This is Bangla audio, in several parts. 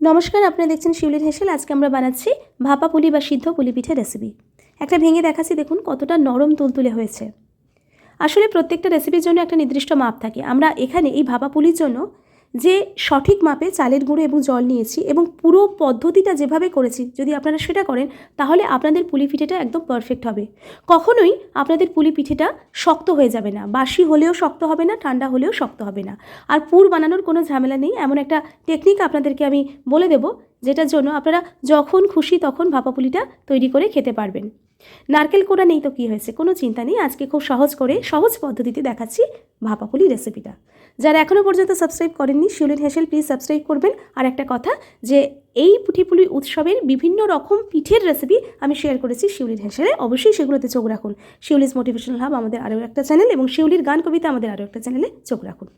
নমস্কার আপনারা দেখছেন শিউলির হেসেল। আজকে আমরা বানাচ্ছি ভাপা পুলি বা সিদ্ধ পুলি পিঠে রেসিপি একটা ভেঙে দেখাচ্ছি, দেখুন কতটা নরম তুলতুলে হয়েছে। আসলে প্রত্যেকটা রেসিপির জন্য একটা নির্দিষ্ট মাপ থাকে। আমরা এখানে এই ভাপা পুলির জন্য যে সঠিক মাপে চালের গুঁড়ো এবং জল নিয়েছি এবং পুরো পদ্ধতিটা যেভাবে করেছি, যদি আপনারা সেটা করেন, তাহলে আপনাদের পুলি পিঠেটা একদম পারফেক্ট হবে। কখনোই আপনাদের পুলি পিঠেটা শক্ত হয়ে যাবে না, বাসি হলেও শক্ত হবে না, ঠান্ডা হলেও শক্ত হবে না। আর পুর বানানোর কোনো ঝামেলা নেই, এমন একটা টেকনিক আপনাদেরকে আমি বলে দেব, যেটার জন্য আপনারা যখন খুশি তখন ভাপা পুলিটা তৈরি করে খেতে পারবেন। নারকেল কোড়া নেই তো কী হয়েছে? কোনো চিন্তা নেই। আজকে খুব সহজ করে, সহজ পদ্ধতিতে দেখাচ্ছি ভাপা পুলি রেসিপিটা। যারা এখনও পর্যন্ত সাবস্ক্রাইব করেননি, শিউলিন হেসেল প্লিজ সাবস্ক্রাইব করবেন। আর একটা কথা, যে এই পুঁঠিপুলি উৎসবের বিভিন্ন রকম পিঠের রেসিপি আমি শেয়ার করেছি শিউলির হেসেলে। অবশ্যই সেগুলোতে চোখ রাখুন। শিউলিস মোটিভেশনাল হাব আমাদের আরও একটা চ্যানেল এবং শিউলির গান কবিতা আমাদের আরও একটা চ্যানেলে চোখ রাখুন।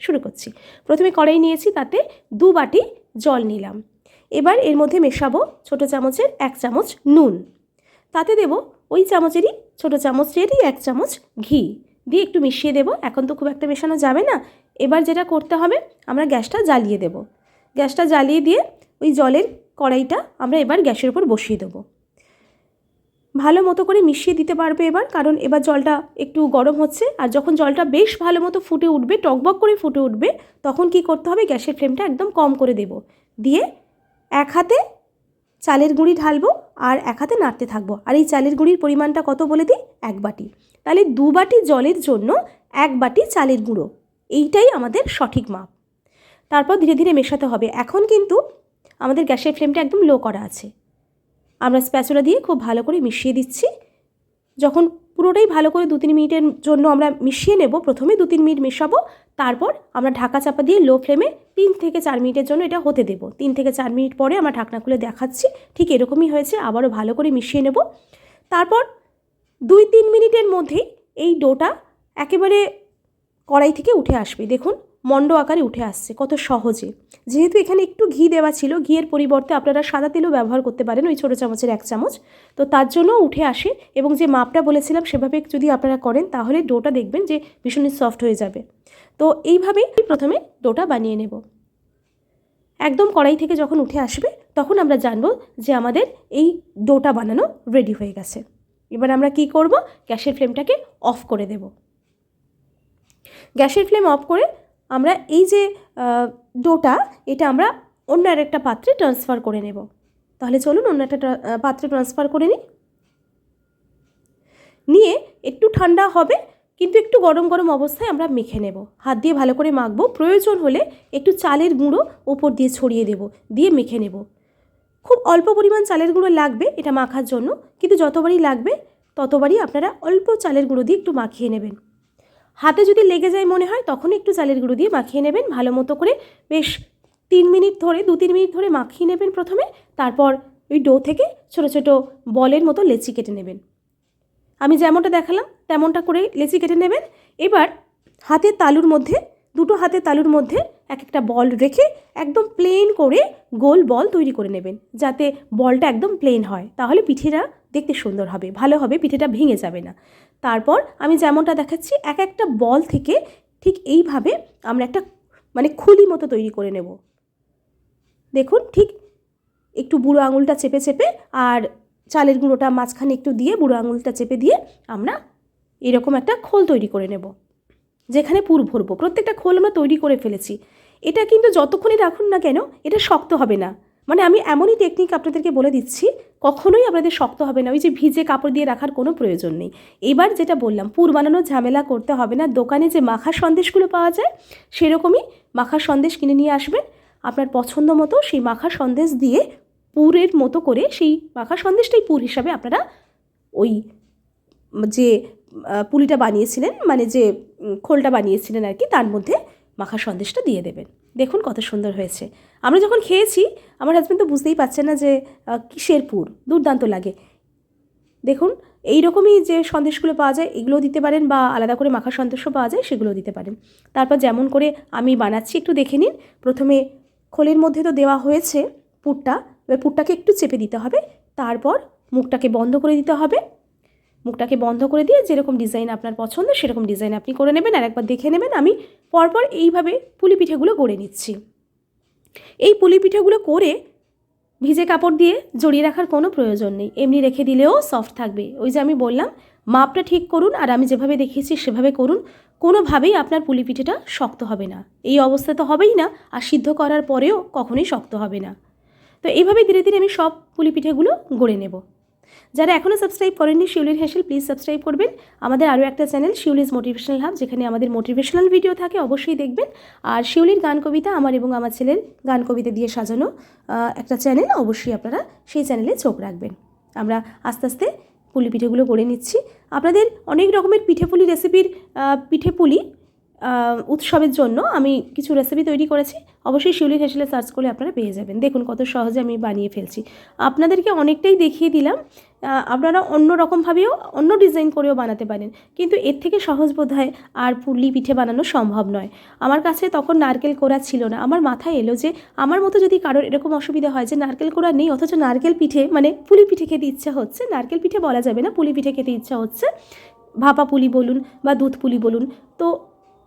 শুরু করছি। প্রথমে কড়াই নিয়েছি, তাতে দু বাটি জল নিলাম। এবার এর মধ্যে মেশাবো ছোটো চামচের এক চামচ নুন। তাতে দেব ওই চামচেরই ছোটো চামচেরই এক চামচ ঘি। দিয়ে একটু মিশিয়ে দেবো, এখন তো খুব একটা মেশানো যাবে না। এবার যেটা করতে হবে, আমরা গ্যাসটা জ্বালিয়ে দেব। গ্যাসটা জ্বালিয়ে দিয়ে ওই জলের কড়াইটা আমরা এবার গ্যাসের উপর বসিয়ে দেবো। ভালো মতো করে মিশিয়ে দিতে পারবে এবার, কারণ এবার জলটা একটু গরম হচ্ছে, আর যখন জলটা বেশ ভালো মতো ফুটে উঠবে, টকবক করে ফুটে উঠবে, তখন কি করতে হবে, গ্যাসের ফ্লেমটা একদম কম করে দেব। দিয়ে এক হাতে চালের গুঁড়ি ঢালবো আর এক হাতে নাড়তে থাকব। আর এই চালের গুঁড়ির পরিমাণটা কত বলে দিই? এক বাটি। তাহলে দু বাটি জলের জন্য এক বাটি চালের গুঁড়ো। এইটাই আমাদের সঠিক মাপ। তারপর ধীরে ধীরে মেশাতে হবে। এখন কিন্তু আমাদের গ্যাসের ফ্লেমটা একদম লো করা আছে। আমরা স্প্যাচুলা দিয়ে খুব ভালো করে মিশিয়ে দিচ্ছি। যখন পুরোটাই ভালো করে দু তিন মিনিটের জন্য আমরা মিশিয়ে নেব। প্রথমে দু তিন মিনিট মেশাবো, তারপর আমরা ঢাকা চাপা দিয়ে লো ফ্লেমে তিন থেকে চার মিনিটের জন্য এটা হতে দেবো। তিন থেকে চার মিনিট পরে আমরা ঢাকনা খুলে দেখাচ্ছি, ঠিক এরকমই হয়েছে, আবারও ভালো করে মিশিয়ে নেব। তারপর দুই তিন মিনিটের মধ্যেই এই ডোটা একেবারে কড়াই থেকে উঠে আসবে। দেখুন মণ্ড আকারে উঠে আসছে, কত সহজে। যেহেতু এখানে একটু ঘি দেওয়া ছিল, ঘিয়ের পরিবর্তে আপনারা সাদা তেলও ব্যবহার করতে পারেন, ওই ছোটো চামচের এক চামচ। তো তার জন্য উঠে আসে এবং যে মাপটা বলেছিলাম, সেভাবে যদি আপনারা করেন, তাহলে ডোটা দেখবেন যে ভীষণই সফট হয়ে যাবে। তো এইভাবেই প্রথমে ডোটা বানিয়ে নেব। একদম কড়াই থেকে যখন উঠে আসবে, তখন আমরা জানব যে আমাদের এই ডোটা বানানো রেডি হয়ে গেছে। এবার আমরা কি করব? গ্যাসের ফ্লেমটাকে অফ করে দেব। গ্যাসের ফ্লেম অফ করে আমরা এই যে ডোটা, এটা আমরা অন্য আরেকটা পাত্রে ট্রান্সফার করে নেব। তাহলে চলুন অন্য একটা পাত্রে ট্রান্সফার করে নিই। নিয়ে একটু ঠান্ডা হবে, কিন্তু একটু গরম গরম অবস্থায় আমরা মেখে নেব। হাত দিয়ে ভালো করে মাখবো। প্রয়োজন হলে একটু চালের গুঁড়ো ওপর দিয়ে ছড়িয়ে দেব, দিয়ে মেখে নেব। খুব অল্প পরিমাণ চালের গুঁড়ো লাগবে এটা মাখার জন্য, কিন্তু যতবারই লাগবে ততবারই আপনারা অল্প চালের গুঁড়ো দিয়ে একটু মাখিয়ে নেবেন। হাতে যদি লেগে যায় মনে হয় তখন একটু চালের গুঁড়ো দিয়ে মাখিয়ে নেবেন। ভালো মতো করে বেশ তিন মিনিট ধরে, দু তিন মিনিট ধরে মাখিয়ে নেবেন প্রথমে। তারপর ওই ডো থেকে ছোটো ছোটো বলের মতো লেচি কেটে নেবেন। আমি যেমনটা দেখালাম, তেমনটা করে লেচি কেটে নেবেন। এবার হাতের তালুর মধ্যে, দুটো হাতের তালুর মধ্যে এক একটা বল রেখে একদম প্লেন করে গোল বল তৈরি করে নেবেন, যাতে বলটা একদম প্লেন হয়। তাহলে পিঠেটা দেখতে সুন্দর হবে, ভালো হবে, পিঠেটা ভেঙে যাবে না। তারপর আমি যেমনটা দেখাচ্ছি, এক একটা বল থেকে ঠিক এইভাবে আমরা একটা মানে খুলি মতো তৈরি করে নেব। দেখুন, ঠিক একটু বুড়ো আঙুলটা চেপে চেপে আর চালের গুঁড়োটা মাঝখানে একটু দিয়ে বুড়ো আঙুলটা চেপে দিয়ে আমরা এরকম একটা খোল তৈরি করে নেব, যেখানে পুর ভরবো। প্রত্যেকটা খোল আমরা তৈরি করে ফেলেছি। এটা কিন্তু যতক্ষণই রাখুন না কেন, এটা শক্ত হবে না। মানে আমি এমনই টেকনিক আপনাদেরকে বলে দিচ্ছি, কখনোই আপনাদের শক্ত হবে না। ওই যে ভিজে কাপড় দিয়ে রাখার কোনো প্রয়োজন নেই। এবার যেটা বললাম, পুর বানানোর ঝামেলা করতে হবে না। দোকানে যে মাখা সন্দেশগুলো পাওয়া যায়, সেরকমই মাখা সন্দেশ কিনে নিয়ে আসবেন। আপনার পছন্দ মতো সেই মাখা সন্দেশ দিয়ে পুরের মতো করে সেই মাখা সন্দেশটাই পুর হিসাবে আপনারা ওই যে পুলিটা বানিয়েছিলেন মানে যে খোলটা বানিয়েছিলেন আর কি, তার মধ্যে মাখা সন্দেশটা দিয়ে দেবেন। দেখুন কত সুন্দর হয়েছে। আমরা যখন খেয়েছি, আমার হাজব্যান্ড তো বুঝতেই পারছে না যে কিসের পুর? দুর্দান্ত লাগে। দেখুন এই রকমই যে সন্দেশগুলো পাওয়া যায় এগুলো দিতে পারেন বা আলাদা করে মাখা সন্দেশও পাওয়া যায় সেগুলো দিতে পারেন। তারপর যেমন করে আমি বানাচ্ছি, একটু দেখে নিন। প্রথমে খোলের মধ্যে তো দেওয়া হয়েছে পুরটা, এবার পুরটাকে একটু চেপে দিতে হবে। তারপর মুখটাকে বন্ধ করে দিতে হবে। মুখটাকে বন্ধ করে দিয়ে যেরকম ডিজাইন আপনার পছন্দ, সেরকম ডিজাইন আপনি করে নেবেন। আর একবার দেখে নেবেন, আমি পরপর এইভাবে পুলি পিঠেগুলো গড়ে নিচ্ছি। এই পুলি পিঠেগুলো করে ভিজে কাপড় দিয়ে জড়িয়ে রাখার কোনো প্রয়োজন নেই। এমনি রেখে দিলেও সফট থাকবে। ওই যে আমি বললাম, মাপটা ঠিক করুন আর আমি যেভাবে দেখিয়েছি সেভাবে করুন। কোনোভাবেই আপনার পুলি পিঠেটা শক্ত হবে না। এই অবস্থা তো হবেই না আর সিদ্ধ করার পরেও কখনোই শক্ত হবে না। তো এইভাবে ধীরে ধীরে আমি সব পুলি পিঠেগুলো গড়ে নেব। যারা এখনও সাবস্ক্রাইব করেননি শিউলির হেসেল প্লিজ সাবস্ক্রাইব করবেন। আমাদের আরও একটা চ্যানেল শিউলিজ মোটিভেশনাল হাব যেখানে আমাদের মোটিভেশনাল ভিডিও থাকে, অবশ্যই দেখবেন। আর শিউলির গান কবিতা আমার এবং আমার ছেলের গান কবিতা দিয়ে সাজানো একটা চ্যানেল অবশ্যই আপনারা সেই চ্যানেলে চোখ রাখবেন। আমরা আস্তে আস্তে পুলি পিঠেগুলো করে নিচ্ছি। আপনাদের অনেক রকমের পিঠে পুলি রেসিপির পিঠে পুলি উৎসবের জন্য আমি কিছু রেসিপি তৈরি করেছি। অবশ্যই শিউলির হেসেলে সার্চ করলে আপনারা পেয়ে যাবেন। দেখুন কত সহজে আমি বানিয়ে ফেলছি। আপনাদেরকে অনেকটাই দেখিয়ে দিলাম। আপনারা অন্য রকমভাবেও অন্য ডিজাইন করেও বানাতে পারেন। কিন্তু এর থেকে সহজ বোধ হয় আর পুলি পিঠে বানানো সম্ভব নয়। আমার কাছে তখন নারকেল কোড়া ছিল না। আমার মাথায় এলো যে আমার মতো যদি কারোর এরকম অসুবিধা হয় যে নারকেল কোড়া নেই, অথচ নারকেল পিঠে মানে পুলি পিঠে খেতে ইচ্ছা হচ্ছে, নারকেল পিঠে বলা যাবে না পুলি পিঠে খেতে ইচ্ছা হচ্ছে। ভাপা পুলি বলুন বা দুধ পুলি বলুন। তো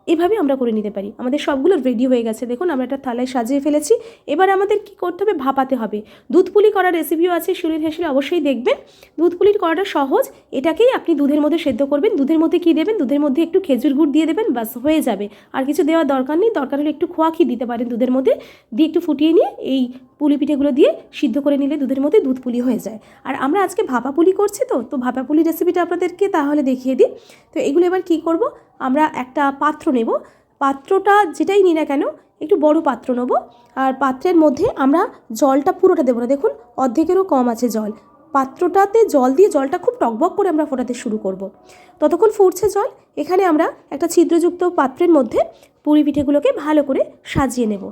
এভাবে আমরা করে নিতে পারি। আমাদের সবগুলো রেডি হয়ে গেছে। দেখুন, আমরা একটা থালায় সাজিয়ে ফেলেছি। এবার আমাদের কি করতে হবে? ভাপাতে হবে। দুধ পুলি করার রেসিপিও আছে সুরির হেসেলে অবশ্যই দেখবেন। দুধ পুলির করাটা সহজ। এটাকেই আপনি দুধের মধ্যে সেদ্ধ করবেন। দুধের মধ্যে কি দেবেন? দুধের মধ্যে একটু খেজুর গুড় দিয়ে দেবেন বাস হয়ে যাবে। আর কিছু দেওয়ার দরকার নেই। দরকার হলে একটু খোয়া ক্ষীর দিতে পারেন দুধের মধ্যে। দিয়ে একটু ফুটিয়ে নিয়ে এই পুলি পিঠেগুলো দিয়ে সিদ্ধ করে নিলে দুধের মধ্যে দুধ পুলি হয়ে যায়। আর আমরা আজকে ভাপা পুলি করছি তো? তো ভাপা পুলি রেসিপিটা আপনাদেরকে তাহলে দেখিয়ে দিই। তো এগুলো এবার কি করব? আমরা একটা পাত্র নেব। পাত্রটা যেটাই নিই না কেন, একটু বড় পাত্র নেব। আর পাত্রের মধ্যে আমরা জলটা পুরোটা দেবো না। দেখুন, অর্ধেকেরও কম আছে জল। পাত্রটাতে জল দিয়ে জলটা খুব টকবক করে আমরা ফোটাতে শুরু করব। ততক্ষণ ফুটছে জল। এখানে আমরা একটা ছিদ্রযুক্ত পাত্রের মধ্যে পুরি পিঠেগুলোকে ভালো করে সাজিয়ে নেব।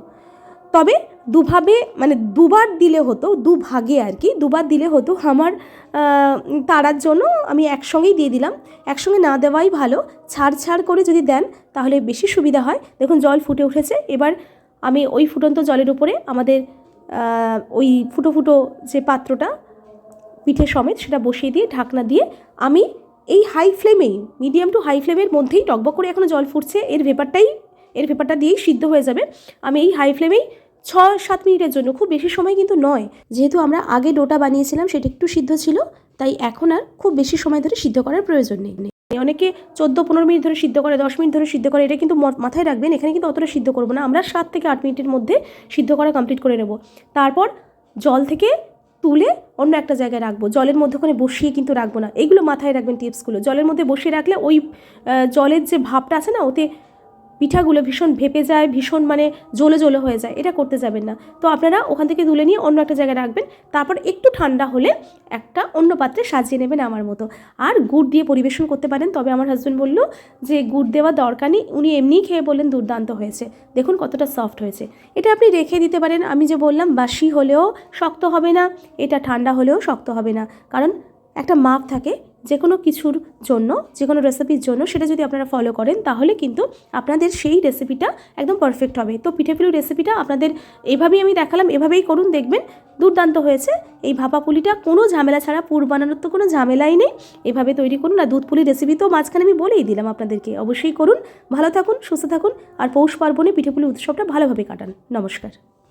তবে দুভাবে মানে দুবার দিলে হতো, দুভাগে আর কি, দুবার দিলে হতো। আমার তাড়ার জন্য আমি একসঙ্গেই দিয়ে দিলাম। একসঙ্গে না দেওয়াই ভালো। ছাড় ছাড় করে যদি দেন, তাহলে বেশি সুবিধা হয়। দেখুন, জল ফুটে উঠেছে। এবার আমি ওই ফুটন্ত জলের উপরে আমাদের ওই ফুটো ফুটো যে পাত্রটা, পিঠে সমেত সেটা বসিয়ে দিয়ে ঢাকনা দিয়ে আমি এই হাই ফ্লেমেই মিডিয়াম টু হাই ফ্লেমের মধ্যেই টকবক করে এখনও জল ফুটছে। এর ভেপারটাই, এর ভেপারটা দিয়েই সিদ্ধ হয়ে যাবে। আমি এই হাই ফ্লেমেই ছ সাত মিনিটের জন্য, খুব বেশি সময় কিন্তু নয়। যেহেতু আমরা আগে ডোটা বানিয়েছিলাম, সেটা একটু সিদ্ধ ছিল, তাই এখন আর খুব বেশি সময় ধরে সিদ্ধ করার প্রয়োজন নেই। অনেকে চোদ্দ পনেরো মিনিট ধরে সিদ্ধ করে, দশ মিনিট ধরে সিদ্ধ করে, এটা কিন্তু মাথায় রাখবেন, এখানে কিন্তু অতটা সিদ্ধ করব না। আমরা সাত থেকে আট মিনিটের মধ্যে সিদ্ধ করা কমপ্লিট করে নেব। তারপর জল থেকে তুলে অন্য একটা জায়গায় রাখব। জলের মধ্যে ওখানে বসিয়ে কিন্তু রাখব না। এইগুলো মাথায় রাখবেন টিপসগুলো জলের মধ্যে বসিয়ে রাখলে ওই জলের যে ভাবটা আছে না, ওতে পিঠাগুলো ভীষণ ভেপে যায়, ভীষণ মানে জ্বলে জ্বলে হয়ে যায়, এটা করতে যাবেন না। তো আপনারা ওখান থেকে তুলে নিয়ে অন্য একটা জায়গায় রাখবেন, তারপর একটু ঠান্ডা হলে একটা অন্য পাত্রে সাজিয়ে নেবেন আমার মতো। আর গুড় দিয়ে পরিবেশন করতে পারেন, তবে আমার হাজব্যান্ড বলল যে গুড় দেওয়ার দরকার নেই, উনি এমনিই খেয়ে বললেন দুর্দান্ত হয়েছে। দেখুন কতটা সফট হয়েছে। এটা আপনি রেখে দিতে পারেন, আমি যে বললাম বাসি হলেও শক্ত হবে না, এটা ঠান্ডা হলেও শক্ত হবে না। কারণ একটা মাপ থাকে যে কোনো কিছুর জন্য যে কোনো রেসিপির জন্য সেটা যদি আপনারা ফলো করেন, তাহলে কিন্তু আপনাদের সেই রেসিপিটা একদম পারফেক্ট হবে। তো পিঠে রেসিপিটা আপনাদের এভাবেই আমি দেখালাম, এভাবেই করুন, দেখবেন দুর্দান্ত হয়েছে। এই ভাপা পুলিটা কোনো ঝামেলা ছাড়া, পুর বানানোর তো কোনো ঝামেলাই নেই। এভাবে তৈরি করুন, আর দুধ পুলি রেসিপি তো মাঝখানে আমি বলেই দিলাম আপনাদেরকে। অবশ্যই করুন, ভালো থাকুন, সুস্থ থাকুন, আর পৌষ পার্বণে পিঠে পুলি উৎসবটা ভালোভাবে কাটান। নমস্কার।